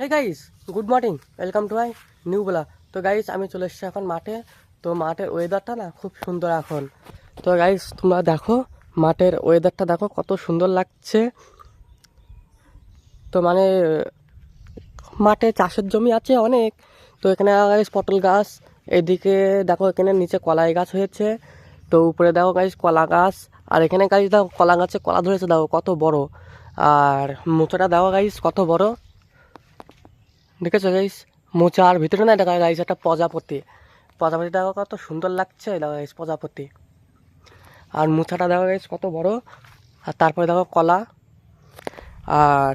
Hey guys good morning welcome to my new blog তো guys আমি চলে এসেছি এখন মাঠে। তো মাঠের ওয়েদারটা না খুব সুন্দর এখন। তো গাইস তোমরা দেখো, মাঠের ওয়েদারটা দেখো কত সুন্দর লাগছে। তো মানে মাঠে চাষের জমি আছে অনেক। তো এখানে গাইস পটল গাছ, এদিকে দেখো এখানে নিচে কলাই গাছ হয়েছে। তো উপরে দেখো গাইস কলা গাছ। আর এখানে গাইস দেখো কলা গাছে কলা ধরেছে, দেখো কত বড়। আর মোচাটা দেখো গাইস কত বড়। দেখেছ গাইস মোচার ভিতরে না দেখা গাইস একটা প্রজাপতি। প্রজাপতি দেখো কত সুন্দর লাগছে দেখো গাইস প্রজাপতি। আর মোচাটা দেখো গাইস কত বড়। আর তারপরে দেখো কলা। আর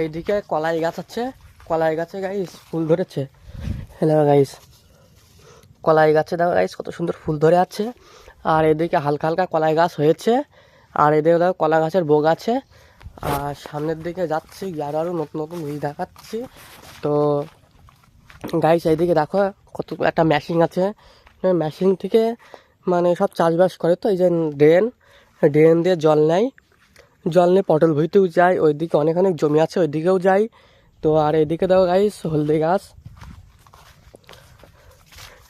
এইদিকে কলাই গাছ আছে। কলাই গাছে গাইস ফুল ধরেছে। দেখো গাইস। কলাই গাছে দেখো গাইস কত সুন্দর ফুল ধরে আছে। আর এদিকে হালকা হালকা কলাই গাছ হয়েছে। আর এদিকে দেখো কলা গাছের বোগ আছে। আর সামনের দিকে যাচ্ছি আরও আরও নতুন নতুন ভিউ দেখাচ্ছি। তো গাইস এইদিকে দেখো, কত একটা মেশিন আছে। মেশিন থেকে মানে সব চাষবাস করে তো, এই যে ড্রেন ড্রেন দিয়ে জল নেয়। জল নিয়ে পটল ভুইতেও যায়, ওইদিকে অনেক অনেক জমি আছে, ওইদিকেও যাই তো, আর এদিকে দেখো গাইস হলদি গাছ।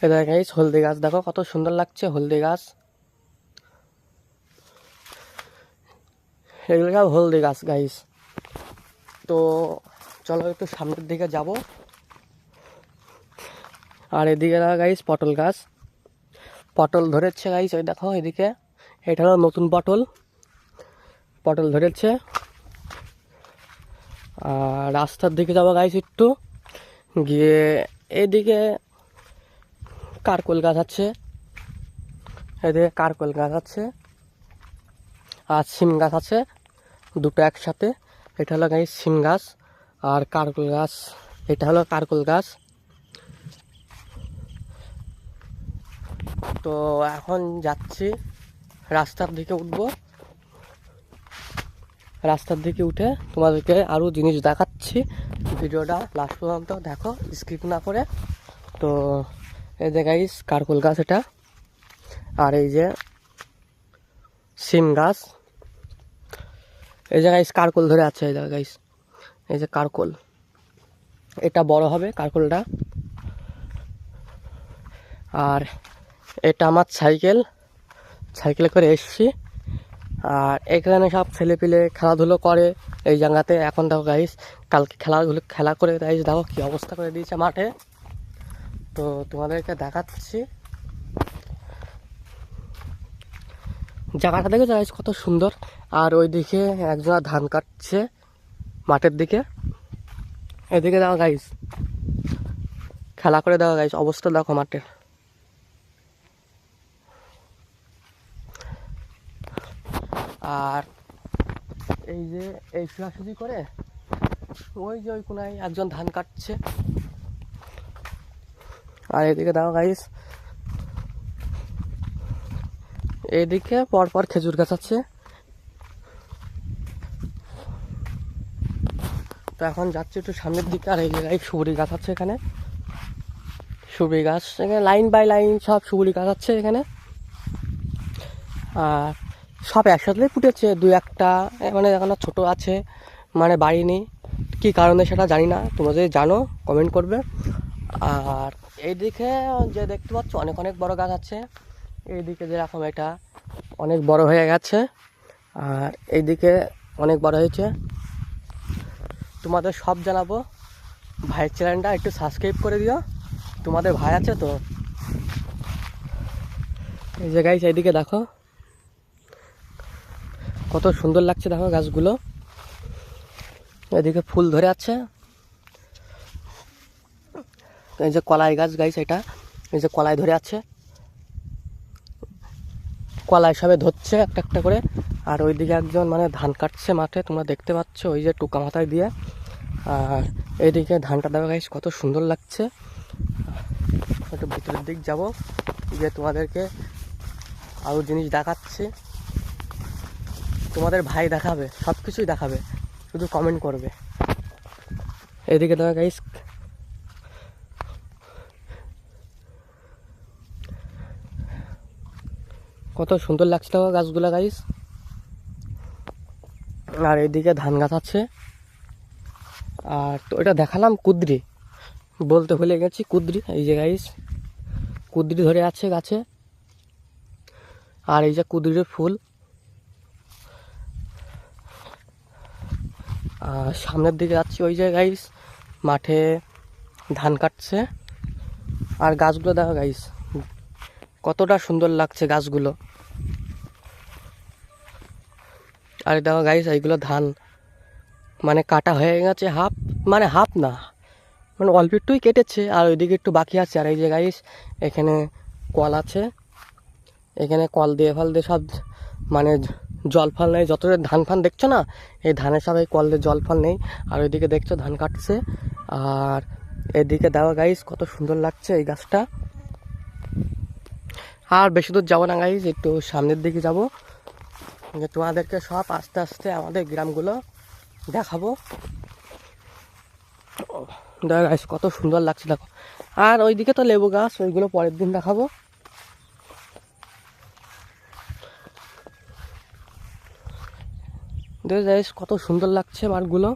এটা গাইস হলদি গাছ, দেখো কত সুন্দর লাগছে, হলদি গাছ। এগুলো সব হলদি গাছ গাইস তো চলো একটু সামনের দিকে যাব। আর এদিকে গাইস পটল গাছ। পটল ধরেছে গাইস ওই দেখো, এদিকে। এটা হলো নতুন পটল। পটল ধরেছে। আর রাস্তার দিকে যাব গাইস একটু। গিয়ে এদিকে কারকোল গাছ আছে। এদিকে কারকোল গাছ আছে। আর সিম গাছ আছে, দুটো একসাথে। এটা হলো গাছ সিম গাছ আর কারকোল গাছ। এটা হলো কারকোল গাছ। তো এখন যাচ্ছি, রাস্তার দিকে উঠবো। রাস্তার দিকে উঠে তোমাদেরকে আরও জিনিস দেখাচ্ছি। ভিডিওটা লাস্ট পর্যন্ত দেখো স্কিপ না করে। তো এই যে গাইস কারকোল গাছ এটা। আর এই যে সিম গাছ। এই যে গাইস কারকোল ধরে আছে, এই গাইস এই যে কারকোল। এটা বড় হবে কারকোলটা। আর এটা আমার সাইকেল। সাইকেলে করে এসছি। আর এখানে সব ছেলে পিলে খেলাধুলো করে এই জায়গাতে। এখন দেখো গাইস কালকে খেলাধুলো খেলা করে গাইস দেখো কী অবস্থা করে দিয়েছে মাঠে। তো তোমাদেরকে দেখাচ্ছি। জায়গাটা দেখে গাইস কত সুন্দর? আর ওইদিকে একজন ধান কাটছে মাঠের দিকে। এদিকে দেখো গাইস খেলা করে দেখো গাইস অবস্থা দেখো মাঠের আর এই যে এই শোয়াশুদি করে, ওই যে ওই কোনায় একজন ধান কাটছে। আর এদিকে দেখো গাইস এদিকে পরপর খেজুর গাছ আছে। তো এখন যাচ্ছি একটু সামনের দিকে, আর এই জায়গায় সুবরি গাছ আছে এখানে। সুবরি গাছ, এখানে লাইন বাই লাইন সব সুবরি গাছ আছে এখানে। আর সব একসাথে ফুটেছে, দু একটা মানে এখনও ছোটো আছে মানে বাড়ি নেই। কী কারণে সেটা জানি না, তোমরা যদি জানো কমেন্ট করবে। আর এইদিকে যে দেখতে পাচ্ছ, অনেক অনেক বড় গাছ আছে। এইদিকে যেরকম এটা, অনেক বড় হয়ে গেছে। আর এইদিকে অনেক বড় হয়েছে। তোমাদের সব জানাব। ভাইয়ের চ্যানেলটা একটু সাবস্ক্রাইব করে দিও। তোমাদের ভাই আছে তো? এই যে গাইস এইদিকে দেখো। কত সুন্দর লাগছে দেখো গাছগুলো। এদিকে ফুল ধরে আছে। এই যে কলাই গাছ গাইছে এটা। এই যে কলাই ধরে আছে। কলাই সবে ধরছে একটা একটা করে। আর ওইদিকে একজন মানে ধান কাটছে মাঠে, তোমরা দেখতে পাচ্ছ, ওই যে টুকা মাথায় দিয়ে। আর এইদিকে ধানটা দেওয়া গাইস কত সুন্দর লাগছে। একটু ভিতরের দিক যাব যে তোমাদেরকে আরও জিনিস দেখাচ্ছি। তোমাদের ভাই দেখাবে সব কিছুই দেখাবে, শুধু কমেন্ট করবে। এদিকে দেখো গাইস কত সুন্দর লাগছে গাছগুলো গাইস আর এদিকে ধান গাছ আছে। আর তো এটা দেখালাম কুদ্রি। বলতে ভুলে গেছি, কুদ্রি, এই যে গাইস কুদ্রি ধরে আছে গাছে। আর এই যে কুদ্রির ফুল। আর সামনের দিকে যাচ্ছি, ওই যে গাইস মাঠে ধান কাটছে। আর গাছগুলো দেখো গাইস কতটা সুন্দর লাগছে গাছগুলো। আর দেখো গাইস এইগুলো ধান। মানে কাটা হয়ে গেছে হাফ মানে হাফ না মানে অল্প একটুই কেটেছে, আর ওইদিকে একটু বাকি আছে। আর এই যে গাইস এখানে কল আছে। এখানে কল দিয়ে ফল দিয়ে সব মানে জল ফল নেই। যত ধান ফান দেখছ না, এই ধানের সব এই কল দিয়ে জল ফল নেই। আর ওইদিকে দেখছ ধান কাটছে। আর এদিকে দেওয়া গাইস কত সুন্দর লাগছে এই গাছটা। আর বেশি দূর যাব না গাইস একটু সামনের দিকে যাব। তোমাদেরকে সব আস্তে আস্তে আমাদের গ্রামগুলো দেখাবো। দেখো কত সুন্দর লাগছে, দেখো। আর ওইদিকে তো লেবু গাছ, ওইগুলো পরের দিন দেখাবো। দেখো গাইস কত সুন্দর লাগছে মাঠগুলো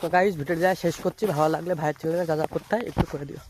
তো গাইস ভিডিওটা শেষ করছি, ভালো লাগলে ভাইয়ের চ্যানেলে যা যা করতে একটু করে দিও।